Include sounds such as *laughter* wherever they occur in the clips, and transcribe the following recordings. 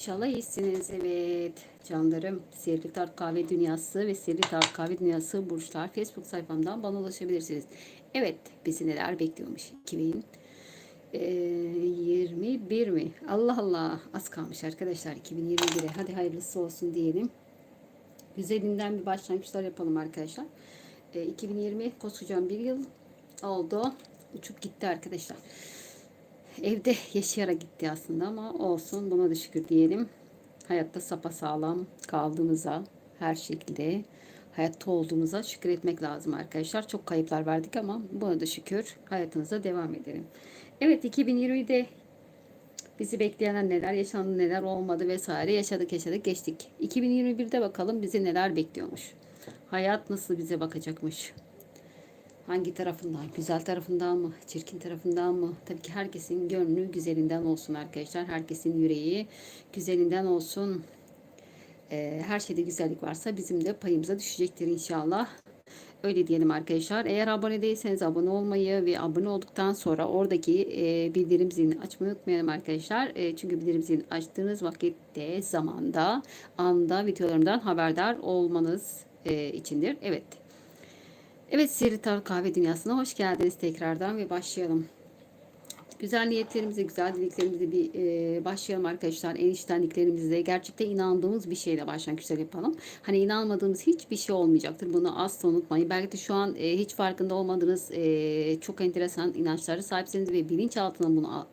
İnşallah iyisiniz. Evet canlarım. Sihirli Tart Kahve Dünyası ve Sihirli Tart Kahve Dünyası Burçlar Facebook sayfamdan bana ulaşabilirsiniz. Evet bizi neler bekliyormuş 2021 mi? Allah Allah az kalmış arkadaşlar 2021'e. Hadi hayırlısı olsun diyelim. Güzelinden bir başlangıçlar yapalım arkadaşlar. E, 2020 koskocaman bir yıl oldu. Uçup gitti arkadaşlar evde yaşayarak gitti aslında ama olsun buna da şükür diyelim. Hayatta sapasağlam kaldığımıza her şekilde hayatta olduğumuza şükür etmek lazım arkadaşlar. Çok kayıplar verdik ama buna da şükür hayatınıza devam edelim. Evet 2020'de bizi bekleyen neler yaşandı neler olmadı vesaire yaşadık yaşadık geçtik. 2021'de bakalım bizi neler bekliyormuş. Hayat nasıl bize bakacakmış. Hangi tarafından? Güzel tarafından mı? Çirkin tarafından mı? Tabii ki herkesin gönlü güzelinden olsun arkadaşlar. Herkesin yüreği güzelinden olsun. Ee, her şeyde güzellik varsa bizim de payımıza düşecektir inşallah. Öyle diyelim arkadaşlar. Eğer abone değilseniz abone olmayı ve abone olduktan sonra oradaki e, bildirim zilini açmayı unutmayalım arkadaşlar. E, çünkü bildirim zilini açtığınız vakitte zamanda anda videolarımdan haberdar olmanız e, içindir. Evet. Evet Sihirli Tarot Kahve Dünyası'na hoş geldiniz tekrardan ve başlayalım. Güzel niyetlerimize, güzel dileklerimize bir e, başlayalım arkadaşlar. En içtenliklerimizle gerçekten inandığımız bir şeyle başlangıçlar yapalım. Hani inanmadığımız hiçbir şey olmayacaktır. Bunu asla unutmayın. Belki de şu an e, hiç farkında olmadığınız e, çok enteresan inançlara sahipsiniz ve bilinçaltına bunu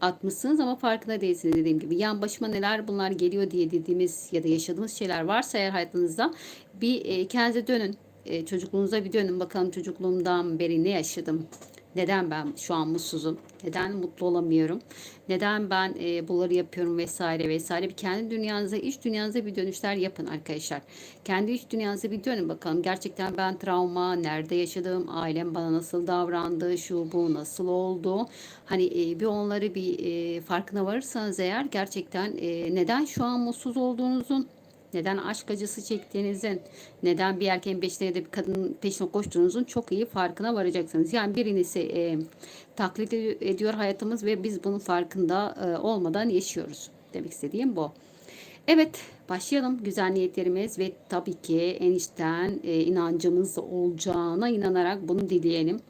atmışsınız ama farkında değilsiniz dediğim gibi. Yan başıma neler bunlar geliyor diye dediğimiz ya da yaşadığımız şeyler varsa eğer hayatınızda bir e, kendinize dönün e, çocukluğunuza bir dönün bakalım çocukluğumdan beri ne yaşadım. Neden ben şu an mutsuzum? Neden mutlu olamıyorum? Neden ben e, bunları yapıyorum vesaire vesaire. Bir kendi dünyanıza, iç dünyanıza bir dönüşler yapın arkadaşlar. Kendi iç dünyanıza bir dönün bakalım. Gerçekten ben travma, nerede yaşadım, ailem bana nasıl davrandı, şu bu nasıl oldu. Hani e, bir onları bir e, farkına varırsanız eğer gerçekten e, neden şu an mutsuz olduğunuzun neden aşk acısı çektiğinizin, neden bir erkeğin peşine da bir kadının peşine koştuğunuzun çok iyi farkına varacaksınız. Yani birisi e, taklit ediyor hayatımız ve biz bunun farkında e, olmadan yaşıyoruz. Demek istediğim bu. Evet başlayalım güzel niyetlerimiz ve tabii ki en içten e, inancımız olacağına inanarak bunu dileyelim.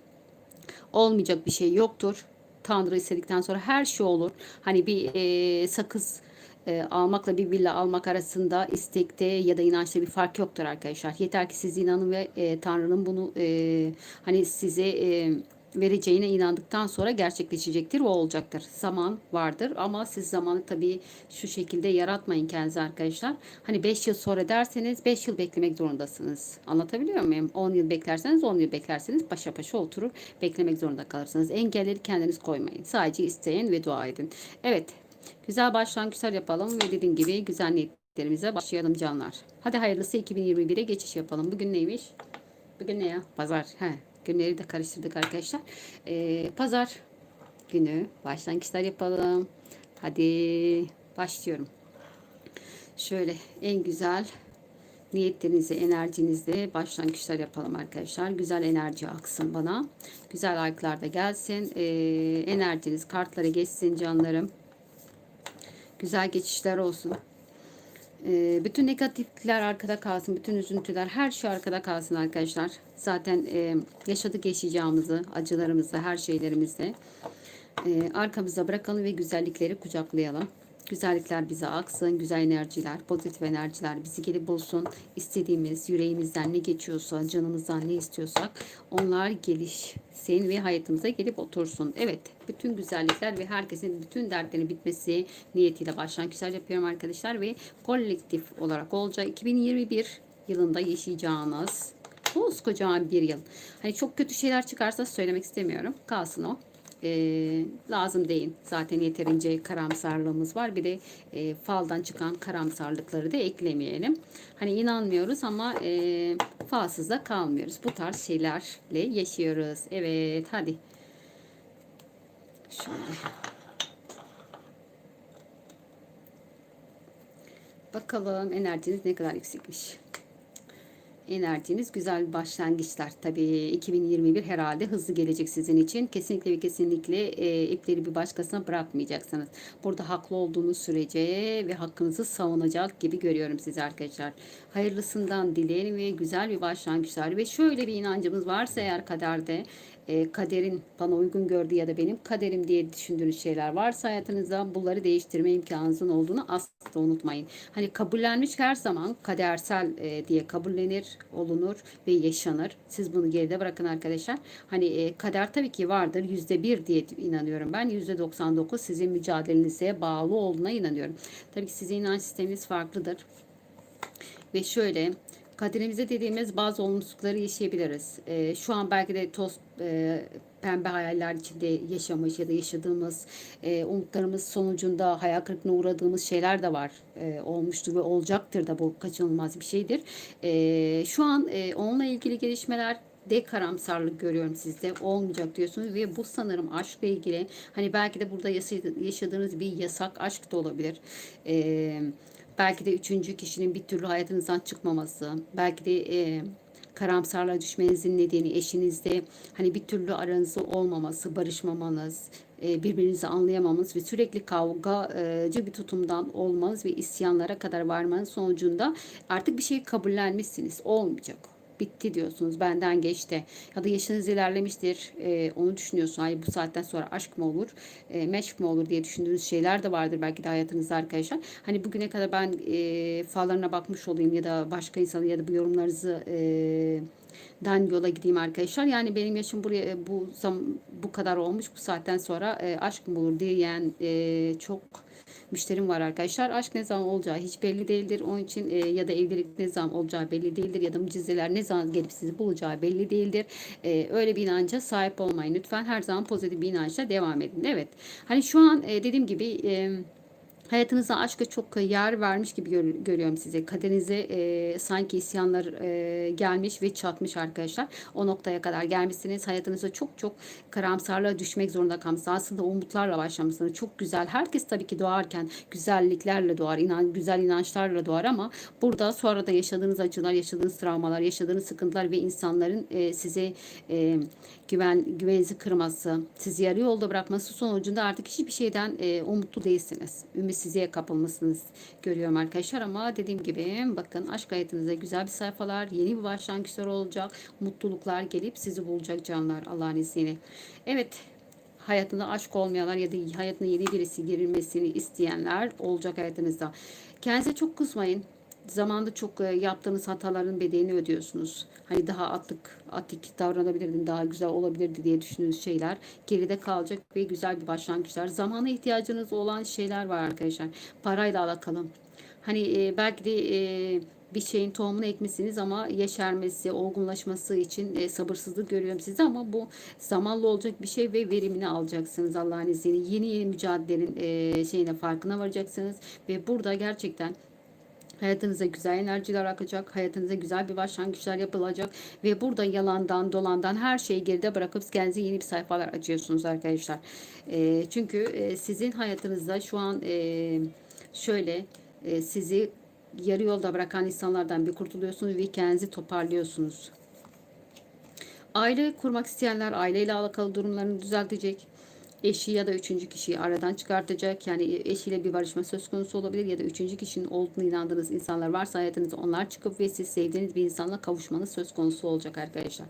Olmayacak bir şey yoktur. Tanrı istedikten sonra her şey olur. Hani bir e, sakız e, almakla bir villa almak arasında istekte ya da inançta bir fark yoktur arkadaşlar. Yeter ki siz inanın ve e, Tanrı'nın bunu e, hani size e, vereceğine inandıktan sonra gerçekleşecektir o olacaktır. Zaman vardır ama siz zamanı tabii şu şekilde yaratmayın kendinize arkadaşlar. Hani 5 yıl sonra derseniz 5 yıl beklemek zorundasınız. Anlatabiliyor muyum? 10 yıl beklerseniz 10 yıl beklerseniz paşa paşa oturur beklemek zorunda kalırsınız. Engelleri kendiniz koymayın. Sadece isteyin ve dua edin. Evet Güzel başlangıçlar yapalım ve dediğim gibi güzel niyetlerimize başlayalım canlar. Hadi hayırlısı 2021'e geçiş yapalım. Bugün neymiş? Bugün ne ya? Pazar. He, günleri de karıştırdık arkadaşlar. Ee, pazar günü başlangıçlar yapalım. Hadi başlıyorum. Şöyle en güzel niyetlerinizi, enerjinizle başlangıçlar yapalım arkadaşlar. Güzel enerji aksın bana. Güzel ayaklar da gelsin. Ee, enerjiniz kartlara geçsin canlarım. Güzel geçişler olsun. Ee, bütün negatifler arkada kalsın. Bütün üzüntüler her şey arkada kalsın arkadaşlar. Zaten e, yaşadık yaşayacağımızı, acılarımızı, her şeylerimizde e, arkamıza bırakalım ve güzellikleri kucaklayalım. Güzellikler bize aksın, güzel enerjiler, pozitif enerjiler bizi gelip bulsun. İstediğimiz, yüreğimizden ne geçiyorsa, canımızdan ne istiyorsak onlar gelişsin ve hayatımıza gelip otursun. Evet, bütün güzellikler ve herkesin bütün dertlerinin bitmesi niyetiyle başlangıçlar yapıyorum arkadaşlar ve kolektif olarak olacak 2021 yılında yaşayacağınız koskocaman bir yıl. Hani çok kötü şeyler çıkarsa söylemek istemiyorum. Kalsın o e, lazım değil. Zaten yeterince karamsarlığımız var. Bir de e, faldan çıkan karamsarlıkları da eklemeyelim. Hani inanmıyoruz ama e, falsız da kalmıyoruz. Bu tarz şeylerle yaşıyoruz. Evet hadi. Şöyle. Bakalım enerjiniz ne kadar yüksekmiş. Enerjiniz güzel başlangıçlar. Tabii 2021 herhalde hızlı gelecek sizin için. Kesinlikle ve kesinlikle e, ipleri bir başkasına bırakmayacaksınız. Burada haklı olduğunuz sürece ve hakkınızı savunacak gibi görüyorum sizi arkadaşlar. Hayırlısından dilerim ve güzel bir başlangıçlar. Ve şöyle bir inancımız varsa eğer kaderde e, kaderin bana uygun gördüğü ya da benim kaderim diye düşündüğünüz şeyler varsa hayatınızda bunları değiştirme imkanınızın olduğunu asla unutmayın. Hani kabullenmiş her zaman kadersel e, diye kabullenir, olunur ve yaşanır. Siz bunu geride bırakın arkadaşlar. Hani e, kader tabii ki vardır. Yüzde bir diye inanıyorum ben. Yüzde 99 sizin mücadelenize bağlı olduğuna inanıyorum. Tabii ki sizin inanç sisteminiz farklıdır. Ve şöyle kaderimize dediğimiz bazı olumsuzlukları yaşayabiliriz. E, şu an belki de toz e, pembe hayaller içinde yaşamış ya da yaşadığımız e, umutlarımız sonucunda hayal kırıklığına uğradığımız şeyler de var. E, olmuştur ve olacaktır da bu kaçınılmaz bir şeydir. E, şu an e, onunla ilgili gelişmeler de karamsarlık görüyorum sizde olmayacak diyorsunuz ve bu sanırım aşkla ilgili hani belki de burada yaşadığınız bir yasak aşk da olabilir. Eee Belki de üçüncü kişinin bir türlü hayatınızdan çıkmaması, belki de e, karamsarlığa düşmenizin nedeni eşinizde hani bir türlü aranızda olmaması, barışmamanız, e, birbirinizi anlayamamanız ve sürekli kavgacı bir tutumdan olmanız ve isyanlara kadar varmanız sonucunda artık bir şeyi kabullenmişsiniz. Olmayacak bitti diyorsunuz benden geçti ya da yaşınız ilerlemiştir e, onu düşünüyorsun ay bu saatten sonra aşk mı olur e, meşk mi olur diye düşündüğünüz şeyler de vardır belki de hayatınızda arkadaşlar hani bugüne kadar ben e, fallarına bakmış olayım ya da başka insanı ya da bu yorumlarınızı e, dan yola gideyim arkadaşlar. Yani benim yaşım buraya bu zam, bu kadar olmuş. Bu saatten sonra e, aşk mı olur diyen e, çok müşterim var arkadaşlar. Aşk ne zaman olacağı hiç belli değildir. Onun için e, ya da evlilik ne zaman olacağı belli değildir. Ya da mucizeler ne zaman gelip sizi bulacağı belli değildir. E, öyle bir inanca sahip olmayın. Lütfen her zaman pozitif bir inançla devam edin. Evet. Hani şu an e, dediğim gibi e, Hayatınıza aşka çok yer vermiş gibi gör, görüyorum size. Kaderinize e, sanki isyanlar e, gelmiş ve çatmış arkadaşlar. O noktaya kadar gelmişsiniz. Hayatınıza çok çok karamsarlığa düşmek zorunda kalmışsınız. Aslında umutlarla başlamışsınız. Çok güzel. Herkes tabii ki doğarken güzelliklerle doğar. inan, güzel inançlarla doğar ama burada sonra da yaşadığınız acılar, yaşadığınız travmalar, yaşadığınız sıkıntılar ve insanların e, size e, güven güveninizi kırması, sizi yarı yolda bırakması sonucunda artık hiçbir şeyden e, umutlu değilsiniz. Ümitsizliğe kapılmışsınız görüyorum arkadaşlar ama dediğim gibi bakın aşk hayatınızda güzel bir sayfalar, yeni bir başlangıçlar olacak. Mutluluklar gelip sizi bulacak canlar Allah'ın izniyle. Evet hayatında aşk olmayanlar ya da hayatına yeni birisi girilmesini isteyenler olacak hayatınızda. Kendinize çok kızmayın zamanda çok e, yaptığınız hataların bedelini ödüyorsunuz. Hani daha atlık, atik davranabilirdim, daha güzel olabilirdi diye düşündüğünüz şeyler geride kalacak ve güzel bir başlangıçlar. Zamana ihtiyacınız olan şeyler var arkadaşlar. Parayla alakalı. Hani e, belki de e, bir şeyin tohumunu ekmişsiniz ama yeşermesi, olgunlaşması için sabırsızlık görüyorum sizde ama bu zamanlı olacak bir şey ve verimini alacaksınız Allah'ın izniyle. Yeni yeni mücadelenin e, şeyine farkına varacaksınız ve burada gerçekten Hayatınıza güzel enerjiler akacak. Hayatınıza güzel bir başlangıçlar yapılacak. Ve burada yalandan dolandan her şeyi geride bırakıp kendinize yeni bir sayfalar açıyorsunuz arkadaşlar. E, çünkü e, sizin hayatınızda şu an e, şöyle e, sizi yarı yolda bırakan insanlardan bir kurtuluyorsunuz ve kendinizi toparlıyorsunuz. Aile kurmak isteyenler aileyle alakalı durumlarını düzeltecek eşi ya da üçüncü kişiyi aradan çıkartacak. Yani eşiyle bir barışma söz konusu olabilir ya da üçüncü kişinin olduğunu inandığınız insanlar varsa hayatınızda onlar çıkıp ve siz sevdiğiniz bir insanla kavuşmanız söz konusu olacak arkadaşlar.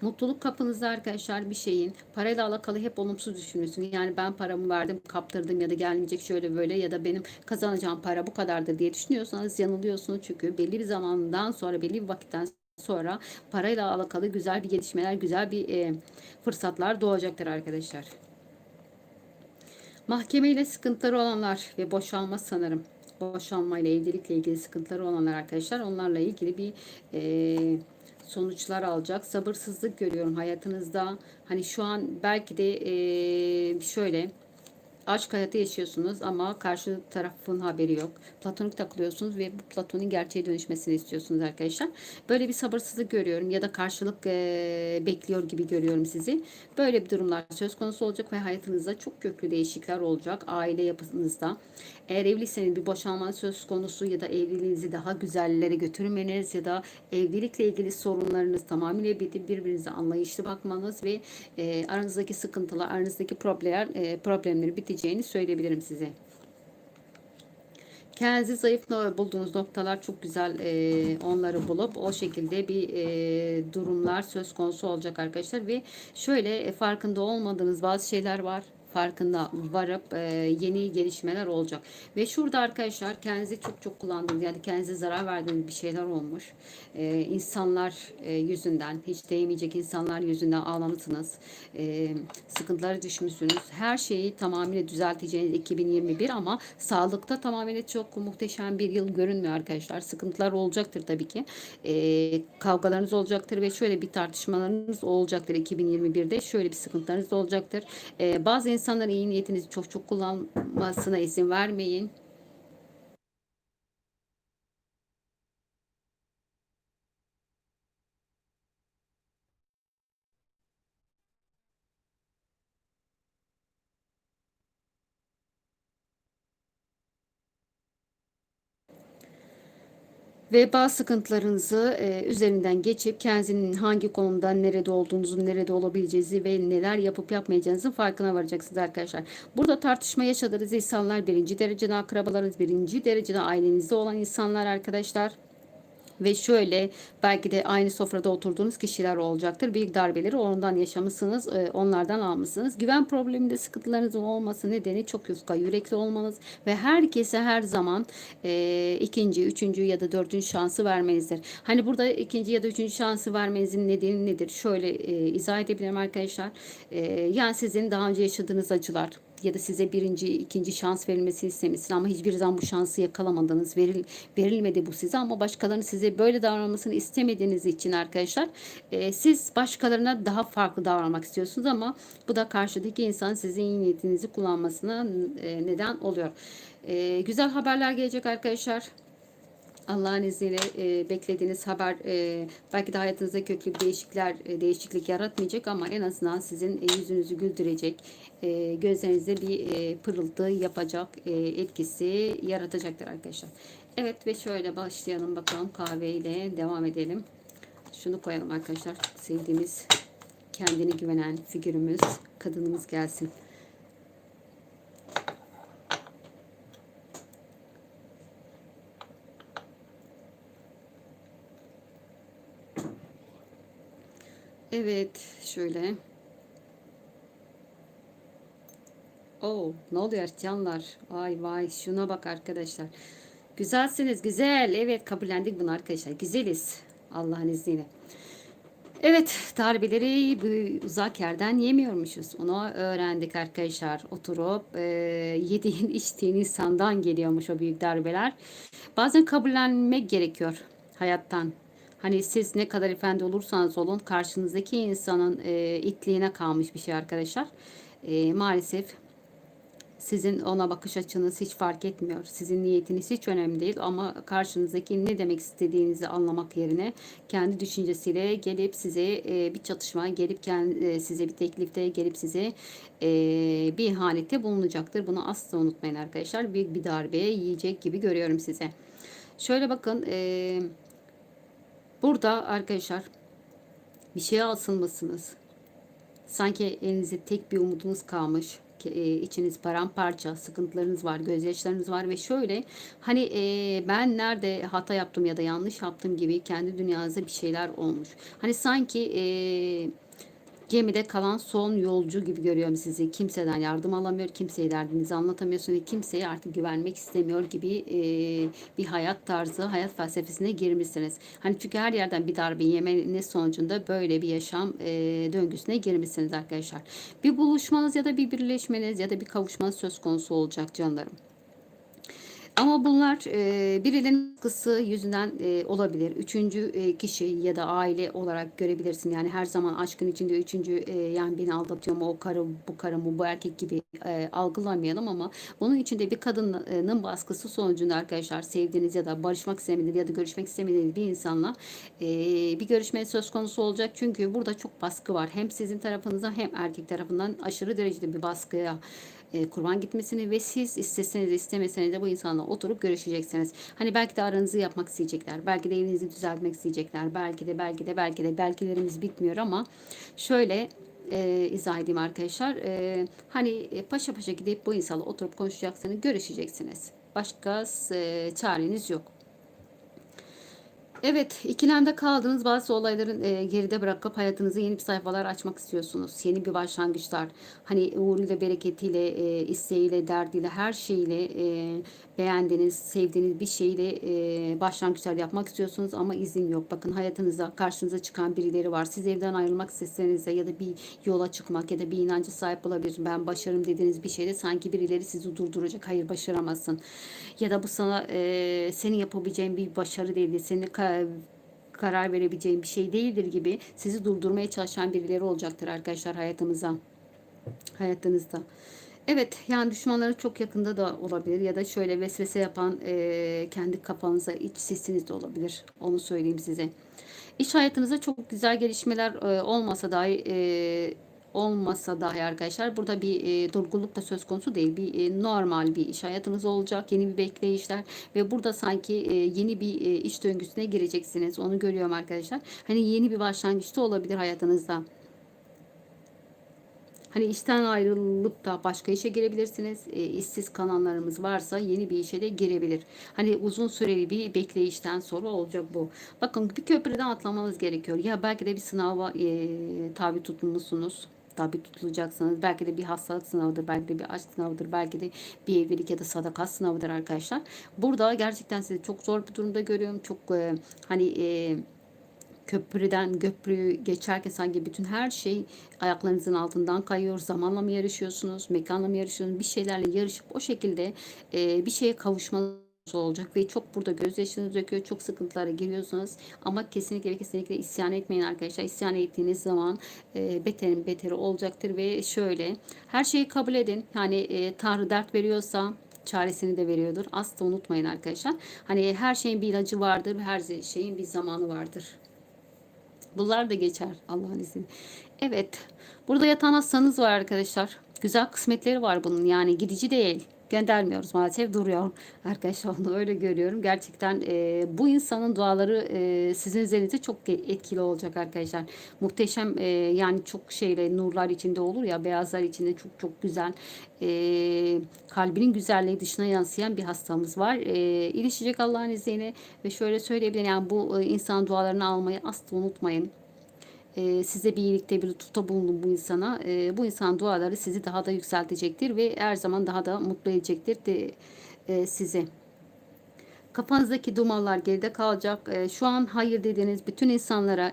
Mutluluk kapınızda arkadaşlar bir şeyin parayla alakalı hep olumsuz düşünüyorsun. Yani ben paramı verdim kaptırdım ya da gelmeyecek şöyle böyle ya da benim kazanacağım para bu kadardır diye düşünüyorsanız yanılıyorsunuz. Çünkü belli bir zamandan sonra belli bir vakitten sonra parayla alakalı güzel bir gelişmeler, güzel bir e, fırsatlar doğacaktır arkadaşlar. Mahkemeyle sıkıntıları olanlar ve boşanma sanırım. Boşanma ile evlilikle ilgili sıkıntıları olanlar arkadaşlar onlarla ilgili bir e, sonuçlar alacak. Sabırsızlık görüyorum hayatınızda. Hani şu an belki de e, şöyle aşk hayatı yaşıyorsunuz ama karşı tarafın haberi yok. Platonik takılıyorsunuz ve bu platonun gerçeğe dönüşmesini istiyorsunuz arkadaşlar. Böyle bir sabırsızlık görüyorum ya da karşılık e, bekliyor gibi görüyorum sizi. Böyle bir durumlar söz konusu olacak ve hayatınızda çok köklü değişiklikler olacak. Aile yapınızda. Eğer evliyseniz bir boşanma söz konusu ya da evliliğinizi daha güzellere götürmeniz ya da evlilikle ilgili sorunlarınız tamamıyla birbirinize anlayışlı bakmanız ve e, aranızdaki sıkıntılar, aranızdaki problemler, e, problemleri biteceğini söyleyebilirim size. Kendinizi zayıf bulduğunuz noktalar çok güzel e, onları bulup o şekilde bir e, durumlar söz konusu olacak arkadaşlar ve şöyle e, farkında olmadığınız bazı şeyler var farkında varıp e, yeni gelişmeler olacak. Ve şurada arkadaşlar kendinizi çok çok kullandığınız yani kendinize zarar verdiğiniz bir şeyler olmuş. E, insanlar e, yüzünden hiç değmeyecek insanlar yüzünden ağlamışsınız. E, sıkıntılara düşmüşsünüz. Her şeyi tamamıyla düzelteceğiniz 2021 ama sağlıkta tamamıyla çok muhteşem bir yıl görünmüyor arkadaşlar. Sıkıntılar olacaktır tabii ki. E, kavgalarınız olacaktır ve şöyle bir tartışmalarınız olacaktır 2021'de. Şöyle bir sıkıntılarınız olacaktır. E, bazı insanlar insanların iyi niyetinizi çok çok kullanmasına izin vermeyin. Ve bazı sıkıntılarınızı e, üzerinden geçip kendinizin hangi konuda nerede olduğunuzu, nerede olabileceğinizi ve neler yapıp yapmayacağınızın farkına varacaksınız arkadaşlar. Burada tartışma yaşadığınız insanlar birinci derecede akrabalarınız, birinci derecede ailenizde olan insanlar arkadaşlar. Ve şöyle belki de aynı sofrada oturduğunuz kişiler olacaktır. Büyük darbeleri ondan yaşamışsınız, e, onlardan almışsınız. Güven probleminde sıkıntılarınızın olması nedeni çok yufka yürekli olmanız ve herkese her zaman e, ikinci, üçüncü ya da dördüncü şansı vermenizdir. Hani burada ikinci ya da üçüncü şansı vermenizin nedeni nedir? Şöyle e, izah edebilirim arkadaşlar. E, yani sizin daha önce yaşadığınız acılar, ya da size birinci, ikinci şans verilmesini istemişsin ama hiçbir zaman bu şansı yakalamadınız. Veril, verilmedi bu size ama başkalarının size böyle davranmasını istemediğiniz için arkadaşlar e, siz başkalarına daha farklı davranmak istiyorsunuz ama bu da karşıdaki insan sizin iyi niyetinizi kullanmasına e, neden oluyor. E, güzel haberler gelecek arkadaşlar. Allah'ın izniyle e, beklediğiniz haber e, belki de hayatınızda köklü bir değişiklikler e, değişiklik yaratmayacak ama en azından sizin e, yüzünüzü güldürecek, e, gözlerinizde bir e, pırıltı yapacak e, etkisi yaratacaktır arkadaşlar. Evet ve şöyle başlayalım bakalım kahveyle devam edelim. Şunu koyalım arkadaşlar. Sevdiğimiz kendine güvenen figürümüz, kadınımız gelsin. Evet, şöyle. Oo, ne oluyor canlar? Vay vay şuna bak arkadaşlar. Güzelsiniz, güzel. Evet, kabullendik bunu arkadaşlar. Güzeliz. Allah'ın izniyle. Evet, darbeleri bu uzak yerden yemiyormuşuz. Onu öğrendik arkadaşlar. Oturup e, yediğin *laughs* içtiğin insandan geliyormuş o büyük darbeler. Bazen kabullenmek gerekiyor hayattan. Hani siz ne kadar efendi olursanız olun karşınızdaki insanın e, itliğine kalmış bir şey arkadaşlar. E, maalesef sizin ona bakış açınız hiç fark etmiyor. Sizin niyetiniz hiç önemli değil ama karşınızdaki ne demek istediğinizi anlamak yerine kendi düşüncesiyle gelip size e, bir çatışma, gelip kendi, e, size bir teklifte, gelip size e, bir ihanette bulunacaktır. Bunu asla unutmayın arkadaşlar. Büyük bir darbe yiyecek gibi görüyorum size. Şöyle bakın, e, burada arkadaşlar bir şeye asılmasınız. Sanki elinizde tek bir umudunuz kalmış e, içiniz paramparça, sıkıntılarınız var, gözyaşlarınız var ve şöyle hani e, ben nerede hata yaptım ya da yanlış yaptım gibi kendi dünyanızda bir şeyler olmuş. Hani sanki e, gemide kalan son yolcu gibi görüyorum sizi. Kimseden yardım alamıyor, kimseye derdinizi anlatamıyorsun ve kimseye artık güvenmek istemiyor gibi e, bir hayat tarzı, hayat felsefesine girmişsiniz. Hani çünkü her yerden bir darbe yemeniz sonucunda böyle bir yaşam e, döngüsüne girmişsiniz arkadaşlar. Bir buluşmanız ya da bir birleşmeniz ya da bir kavuşmanız söz konusu olacak canlarım. Ama bunlar e, birilerinin baskısı yüzünden e, olabilir. Üçüncü e, kişi ya da aile olarak görebilirsin. Yani her zaman aşkın içinde üçüncü e, yani beni aldatıyor mu o karı bu karı mı bu erkek gibi e, algılamayalım ama bunun içinde bir kadının baskısı sonucunda arkadaşlar sevdiğiniz ya da barışmak istemediğiniz ya da görüşmek istemediğiniz bir insanla e, bir görüşme söz konusu olacak. Çünkü burada çok baskı var. Hem sizin tarafınızdan hem erkek tarafından aşırı derecede bir baskıya e, kurban gitmesini ve siz isteseniz istemeseniz de bu insanla oturup görüşeceksiniz. Hani belki de aranızı yapmak isteyecekler. Belki de evinizi düzeltmek isteyecekler. Belki de belki de belki de belkilerimiz bitmiyor ama şöyle e, izah edeyim arkadaşlar. E, hani e, paşa paşa gidip bu insanla oturup konuşacaksınız, görüşeceksiniz. Başka e, çareniz yok. Evet, ikilemde kaldığınız bazı olayların e, geride bırakıp hayatınızı yeni bir sayfalar açmak istiyorsunuz. Yeni bir başlangıçlar. Hani uğruyla, bereketiyle, e, isteğiyle, derdiyle, her şeyle e, beğendiğiniz, sevdiğiniz bir şeyle e, başlangıçlar yapmak istiyorsunuz ama izin yok. Bakın hayatınızda karşınıza çıkan birileri var. Siz evden ayrılmak isteseniz de ya da bir yola çıkmak ya da bir inancı sahip olabilir. Ben başarım dediğiniz bir şeyde sanki birileri sizi durduracak. Hayır başaramazsın. Ya da bu sana e, senin yapabileceğin bir başarı değildir. Seni karar verebileceğin bir şey değildir gibi sizi durdurmaya çalışan birileri olacaktır arkadaşlar hayatımıza. Hayatınızda. Evet yani düşmanları çok yakında da olabilir ya da şöyle vesvese yapan e, kendi kafanıza iç sesiniz de olabilir. Onu söyleyeyim size. İş hayatınızda çok güzel gelişmeler e, olmasa dahi e, olmasa dahi arkadaşlar burada bir e, durgunluk da söz konusu değil. Bir e, normal bir iş hayatınız olacak. Yeni bir bekleyişler ve burada sanki e, yeni bir e, iş döngüsüne gireceksiniz. Onu görüyorum arkadaşlar. Hani yeni bir başlangıçta olabilir hayatınızda. Hani işten ayrılıp da başka işe girebilirsiniz. E, işsiz kalanlarımız varsa yeni bir işe de girebilir. Hani uzun süreli bir bekleyişten sonra olacak bu. Bakın bir köprüden atlamanız gerekiyor. Ya belki de bir sınava e, tabi tutulmuşsunuz tabi tutulacaksınız. Belki de bir hastalık sınavıdır, belki de bir aşk sınavıdır, belki de bir evlilik ya da sadakat sınavıdır arkadaşlar. Burada gerçekten sizi çok zor bir durumda görüyorum. Çok e, hani e, köprüden köprüyü geçerken sanki bütün her şey ayaklarınızın altından kayıyor. Zamanla mı yarışıyorsunuz, mekanla mı yarışıyorsunuz, bir şeylerle yarışıp o şekilde e, bir şeye kavuşmanız olacak ve çok burada gözyaşınız döküyor. Çok sıkıntılara giriyorsunuz. Ama kesinlikle kesinlikle isyan etmeyin arkadaşlar. İsyan ettiğiniz zaman e, beterin beteri olacaktır ve şöyle her şeyi kabul edin. Yani e, Tanrı dert veriyorsa çaresini de veriyordur. Asla unutmayın arkadaşlar. Hani her şeyin bir ilacı vardır. Her şeyin bir zamanı vardır. Bunlar da geçer Allah'ın izniyle. Evet. Burada yatan hastanız var arkadaşlar. Güzel kısmetleri var bunun. Yani gidici değil göndermiyoruz maalesef duruyor arkadaşlar onu öyle görüyorum. Gerçekten e, bu insanın duaları e, sizin üzerinizde çok etkili olacak arkadaşlar. Muhteşem e, yani çok şeyle nurlar içinde olur ya beyazlar içinde çok çok güzel e, kalbinin güzelliği dışına yansıyan bir hastamız var. E, ilişecek Allah'ın izniyle ve şöyle söyleyebilirim yani bu e, insan dualarını almayı asla unutmayın e, size bir iyilikte bir tuta bulunun bu insana. E, bu insan duaları sizi daha da yükseltecektir ve her zaman daha da mutlu edecektir de, e, sizi. Kafanızdaki dumanlar geride kalacak. E, şu an hayır dediğiniz bütün insanlara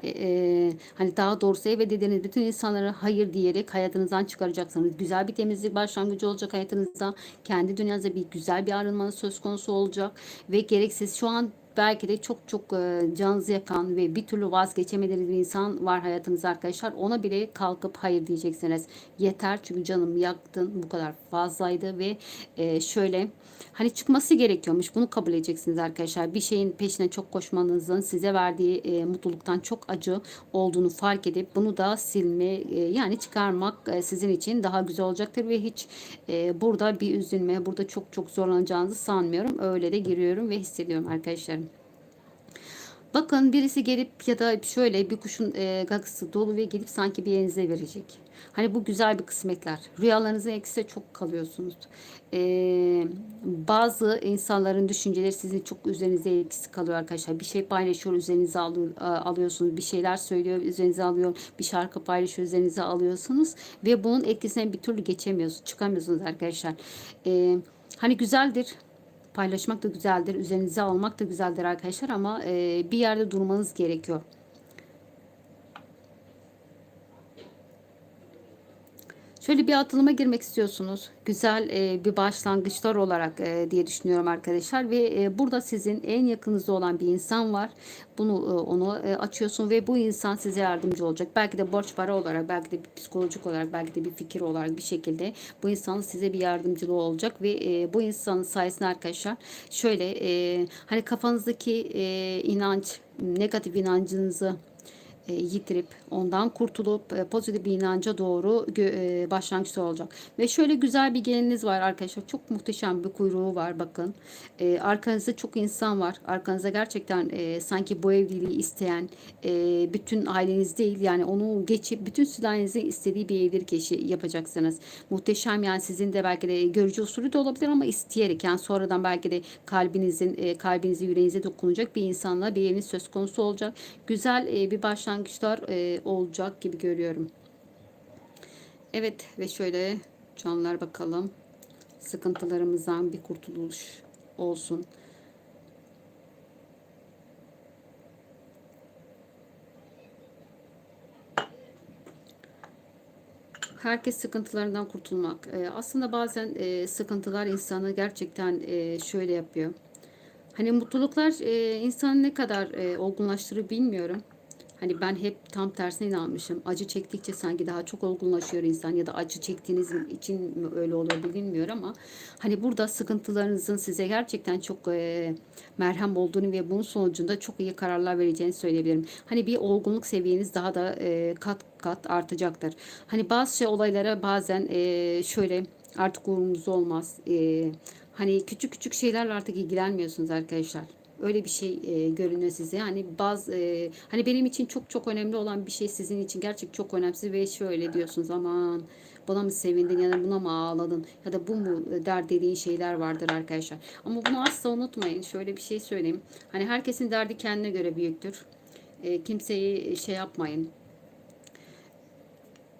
hani daha doğrusu evet dediğiniz bütün insanlara hayır diyerek hayatınızdan çıkaracaksınız. Güzel bir temizlik başlangıcı olacak hayatınızda. Kendi dünyanızda bir güzel bir arınmanız söz konusu olacak ve gereksiz şu an belki de çok çok e, canınızı yakan ve bir türlü vazgeçemediğiniz bir insan var hayatınızda arkadaşlar. Ona bile kalkıp hayır diyeceksiniz. Yeter çünkü canım yaktın bu kadar fazlaydı ve e, şöyle hani çıkması gerekiyormuş. Bunu kabul edeceksiniz arkadaşlar. Bir şeyin peşine çok koşmanızın size verdiği e, mutluluktan çok acı olduğunu fark edip bunu da silme e, yani çıkarmak sizin için daha güzel olacaktır ve hiç burada bir üzülme, burada çok çok zorlanacağınızı sanmıyorum. Öyle de giriyorum ve hissediyorum arkadaşlar. Bakın birisi gelip ya da şöyle bir kuşun e, gagısı dolu ve gelip sanki bir yerinize verecek. Hani bu güzel bir kısmetler. Rüyalarınızın eksisi çok kalıyorsunuz. Ee, bazı insanların düşünceleri sizin çok üzerinize etkisi kalıyor arkadaşlar. Bir şey paylaşıyor üzerinize alıyor, alıyorsunuz. Bir şeyler söylüyor üzerinize alıyor. Bir şarkı paylaşıyor üzerinize alıyorsunuz. Ve bunun etkisine bir türlü geçemiyorsunuz. Çıkamıyorsunuz arkadaşlar. Ee, hani güzeldir paylaşmak da güzeldir. Üzerinize almak da güzeldir arkadaşlar ama e, bir yerde durmanız gerekiyor. Şöyle bir atılıma girmek istiyorsunuz. Güzel e, bir başlangıçlar olarak e, diye düşünüyorum arkadaşlar ve e, burada sizin en yakınınızda olan bir insan var. Bunu e, onu e, açıyorsun ve bu insan size yardımcı olacak. Belki de borç para olarak, belki de bir psikolojik olarak, belki de bir fikir olarak bir şekilde bu insan size bir yardımcılığı olacak ve e, bu insanın sayesinde arkadaşlar şöyle e, hani kafanızdaki e, inanç, negatif inancınızı yitirip ondan kurtulup e, pozitif bir inanca doğru e, başlangıçta olacak. Ve şöyle güzel bir geliniz var arkadaşlar. Çok muhteşem bir kuyruğu var bakın. E, arkanızda çok insan var. Arkanızda gerçekten e, sanki bu evliliği isteyen e, bütün aileniz değil yani onu geçip bütün sülalenizin istediği bir evlilik eşi yapacaksınız. Muhteşem yani sizin de belki de görücü usulü de olabilir ama isteyerek yani sonradan belki de kalbinizin e, kalbinizi yüreğinize dokunacak bir insanla bir evin söz konusu olacak. Güzel e, bir başlangıç başlangıçlar e, olacak gibi görüyorum. Evet ve şöyle canlar bakalım. Sıkıntılarımızdan bir kurtuluş olsun. herkes sıkıntılarından kurtulmak. E, aslında bazen e, sıkıntılar insanı gerçekten e, şöyle yapıyor. Hani mutluluklar e, insanı ne kadar e, olgunlaştırır bilmiyorum. Hani ben hep tam tersine inanmışım. Acı çektikçe sanki daha çok olgunlaşıyor insan ya da acı çektiğiniz için mi öyle oluyor bilmiyorum ama hani burada sıkıntılarınızın size gerçekten çok e, merhem olduğunu ve bunun sonucunda çok iyi kararlar vereceğini söyleyebilirim. Hani bir olgunluk seviyeniz daha da e, kat kat artacaktır. Hani bazı şey olaylara bazen e, şöyle artık umurumuz olmaz. E, hani küçük küçük şeylerle artık ilgilenmiyorsunuz arkadaşlar öyle bir şey e, görünüyor size. Hani bazı e, hani benim için çok çok önemli olan bir şey sizin için gerçek çok önemsiz ve şöyle diyorsunuz aman buna mı sevindin ya da buna mı ağladın ya da bu mu der dediğin şeyler vardır arkadaşlar. Ama bunu asla unutmayın. Şöyle bir şey söyleyeyim. Hani herkesin derdi kendine göre büyüktür. E, kimseyi şey yapmayın.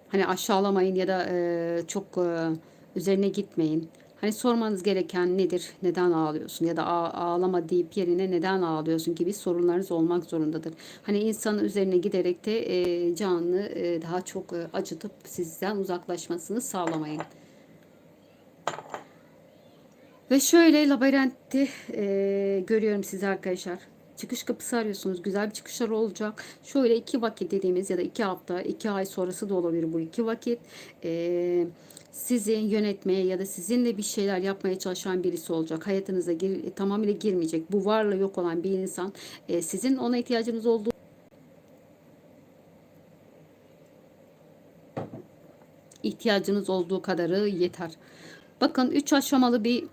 Hani aşağılamayın ya da e, çok e, üzerine gitmeyin. Hani sormanız gereken nedir? Neden ağlıyorsun? Ya da ağlama deyip yerine neden ağlıyorsun gibi sorunlarınız olmak zorundadır. Hani insanın üzerine giderek de e, canını e, daha çok e, acıtıp sizden uzaklaşmasını sağlamayın. Ve şöyle labirentte e, görüyorum sizi arkadaşlar. Çıkış kapısı arıyorsunuz. Güzel bir çıkışlar olacak. Şöyle iki vakit dediğimiz ya da iki hafta, iki ay sonrası da olabilir bu iki vakit. Eee sizi yönetmeye ya da sizinle bir şeyler yapmaya çalışan birisi olacak. Hayatınıza gir, tamamıyla girmeyecek. Bu varlığı yok olan bir insan. E, sizin ona ihtiyacınız olduğu ihtiyacınız olduğu kadarı yeter. Bakın üç aşamalı bir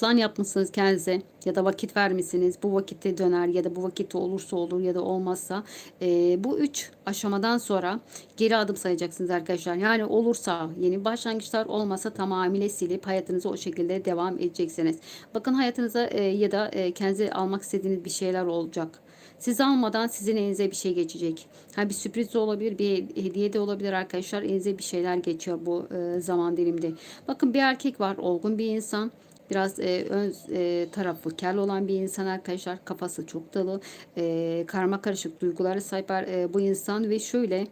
plan yapmışsınız kendinize ya da vakit vermişsiniz. Bu vakitte döner ya da bu vakitte olursa olur ya da olmazsa e, bu üç aşamadan sonra geri adım sayacaksınız arkadaşlar. Yani olursa yeni başlangıçlar olmasa tamamıyla silip hayatınıza o şekilde devam edeceksiniz. Bakın hayatınıza e, ya da e, kendinize almak istediğiniz bir şeyler olacak. Siz almadan sizin elinize bir şey geçecek. Ha bir sürpriz de olabilir, bir hediye de olabilir arkadaşlar. Elinize bir şeyler geçiyor bu e, zaman diliminde. Bakın bir erkek var, olgun bir insan. Biraz e, ön e, tarafı kel olan bir insan arkadaşlar. Kafası çok dolu. E, karma karışık duygulara sahip e, bu insan ve şöyle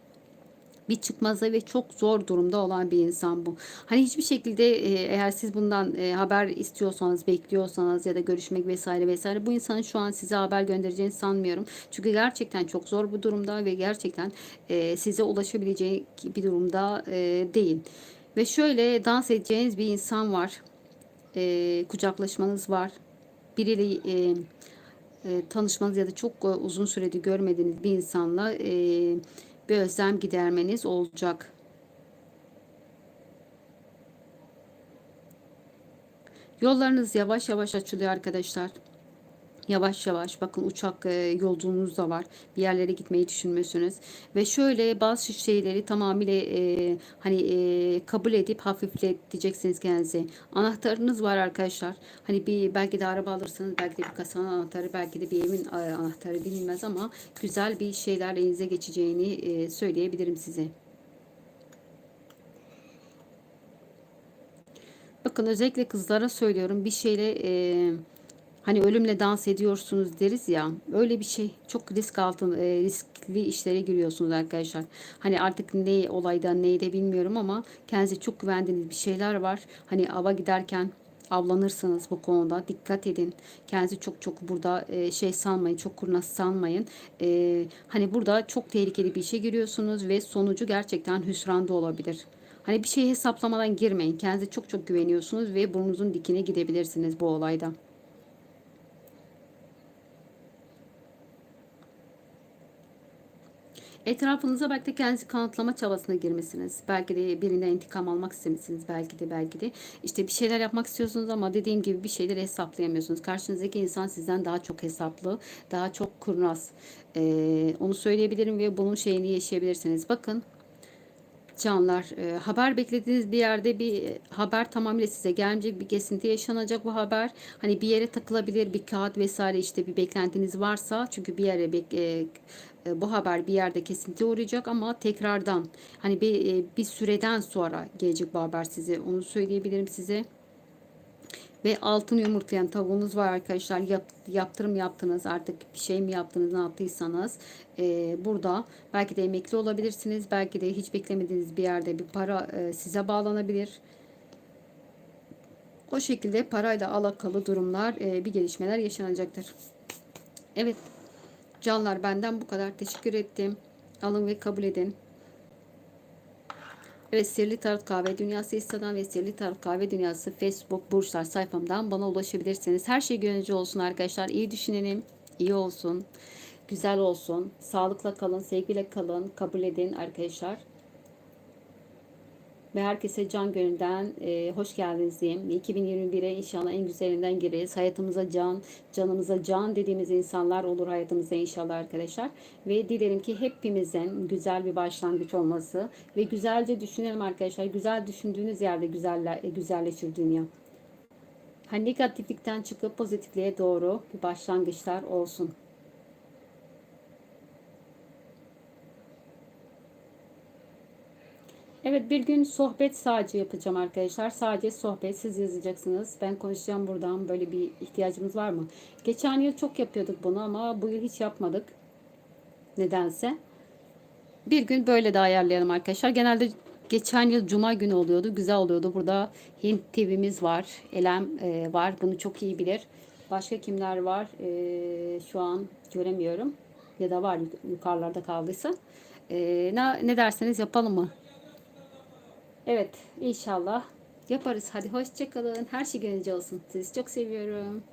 bir çıkmaza ve çok zor durumda olan bir insan bu. Hani hiçbir şekilde e, eğer siz bundan e, haber istiyorsanız, bekliyorsanız ya da görüşmek vesaire vesaire bu insanın şu an size haber göndereceğini sanmıyorum. Çünkü gerçekten çok zor bu durumda ve gerçekten e, size ulaşabileceği bir durumda e, değil. Ve şöyle dans edeceğiniz bir insan var e, kucaklaşmanız var. Biriyle e, e, tanışmanız ya da çok e, uzun süredir görmediğiniz bir insanla e, bir özlem gidermeniz olacak. Yollarınız yavaş yavaş açılıyor arkadaşlar. Yavaş yavaş bakın uçak e, yolculuğunuz da var. Bir yerlere gitmeyi düşünmüyorsunuz. Ve şöyle bazı şeyleri tamamıyla e, hani e, kabul edip hafifleteceksiniz kendinizi. Anahtarınız var arkadaşlar. Hani bir belki de araba alırsınız. Belki de bir kasanın anahtarı. Belki de bir evin anahtarı bilinmez ama güzel bir şeyler elinize geçeceğini e, söyleyebilirim size. Bakın özellikle kızlara söylüyorum. Bir şeyle... E, Hani ölümle dans ediyorsunuz deriz ya. Öyle bir şey. Çok risk altın e, riskli işlere giriyorsunuz arkadaşlar. Hani artık ne olaydan neydi bilmiyorum ama kendinize çok güvendiğiniz bir şeyler var. Hani ava giderken avlanırsınız bu konuda. Dikkat edin. Kendinizi çok çok burada e, şey sanmayın. Çok kurnaz sanmayın. E, hani burada çok tehlikeli bir işe giriyorsunuz ve sonucu gerçekten hüsranda olabilir. Hani bir şey hesaplamadan girmeyin. Kendinize çok çok güveniyorsunuz ve burnunuzun dikine gidebilirsiniz bu olayda. Etrafınıza belki de kendinizi kanıtlama çabasına girmesiniz. Belki de birinden intikam almak istemişsiniz. Belki de belki de işte bir şeyler yapmak istiyorsunuz ama dediğim gibi bir şeyleri hesaplayamıyorsunuz. Karşınızdaki insan sizden daha çok hesaplı, daha çok kurnaz. Ee, onu söyleyebilirim ve bunun şeyini yaşayabilirsiniz. Bakın canlar. E, haber beklediğiniz bir yerde bir e, haber tamamıyla size gelmeyecek bir kesinti yaşanacak bu haber. Hani bir yere takılabilir bir kağıt vesaire işte bir beklentiniz varsa çünkü bir yere bek, e, e, bu haber bir yerde kesinti uğrayacak ama tekrardan hani bir, e, bir süreden sonra gelecek bu haber size. Onu söyleyebilirim size ve altın yumurtlayan tavuğunuz var arkadaşlar. Yap, yaptırım yaptınız artık bir şey mi yaptınız ne yaptıysanız e, burada belki de emekli olabilirsiniz. Belki de hiç beklemediğiniz bir yerde bir para e, size bağlanabilir. O şekilde parayla alakalı durumlar e, bir gelişmeler yaşanacaktır. Evet canlar benden bu kadar teşekkür ettim. Alın ve kabul edin. Evet Sirli Tarot Kahve Dünyası Instagram ve Sirli Tarot Kahve Dünyası Facebook Burçlar sayfamdan bana ulaşabilirsiniz. Her şey gönlünüzce olsun arkadaşlar. İyi düşünelim, iyi olsun, güzel olsun. Sağlıkla kalın, sevgiyle kalın. Kabul edin arkadaşlar. Ve herkese can gönülden e, hoş geldiniz diyeyim. 2021'e inşallah en güzelinden gireriz. Hayatımıza can, canımıza can dediğimiz insanlar olur hayatımızda inşallah arkadaşlar. Ve dilerim ki hepimizin güzel bir başlangıç olması ve güzelce düşünelim arkadaşlar. Güzel düşündüğünüz yerde güzeller, güzelleşir dünya. Hani negatiflikten çıkıp pozitifliğe doğru bir başlangıçlar olsun. Evet bir gün sohbet sadece yapacağım arkadaşlar. Sadece sohbet siz yazacaksınız. Ben konuşacağım buradan. Böyle bir ihtiyacımız var mı? Geçen yıl çok yapıyorduk bunu ama bu yıl hiç yapmadık. Nedense. Bir gün böyle de ayarlayalım arkadaşlar. Genelde geçen yıl cuma günü oluyordu. Güzel oluyordu. Burada Hint TV'miz var. Elem e, var. Bunu çok iyi bilir. Başka kimler var? E, şu an göremiyorum. Ya da var yukarılarda kaldıysa. E, ne, ne derseniz yapalım mı? Evet inşallah yaparız. Hadi hoşçakalın. Her şey gönlünüzce olsun. Sizi çok seviyorum.